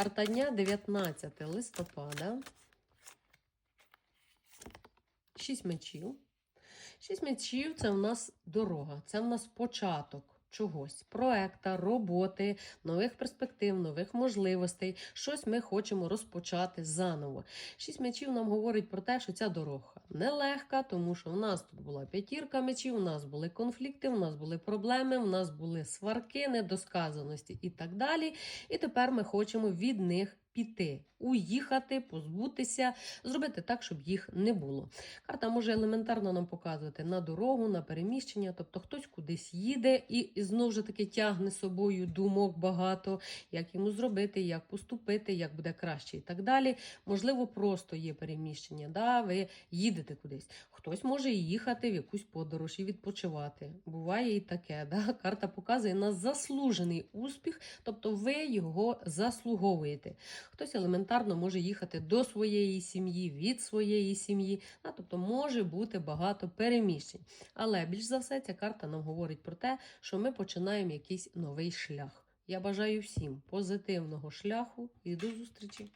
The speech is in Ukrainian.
Карта дня 19 листопада. Шість мечів. Шість мечів це в нас дорога, це в нас початок чогось, проекта, роботи, нових перспектив, нових можливостей. Щось ми хочемо розпочати заново. Шість мечів нам говорить про те, що ця дорога нелегка, тому що у нас тут була п'ятірка мечів, у нас були конфлікти, у нас були проблеми, у нас були сварки, недосказаності і так далі. І тепер ми хочемо від них піти, уїхати, позбутися, зробити так, щоб їх не було. Карта може елементарно нам показувати на дорогу, на переміщення, тобто хтось кудись їде і, і знову ж таки тягне собою думок багато, як йому зробити, як поступити, як буде краще і так далі. Можливо, просто є переміщення. Да, ви їдете кудись. Хтось може їхати в якусь подорож і відпочивати. Буває і таке. Да? Карта показує на заслужений успіх, тобто ви його заслуговуєте. Хтось елементарно може їхати до своєї сім'ї, від своєї сім'ї, тобто може бути багато переміщень. Але більш за все ця карта нам говорить про те, що ми починаємо якийсь новий шлях. Я бажаю всім позитивного шляху і до зустрічі!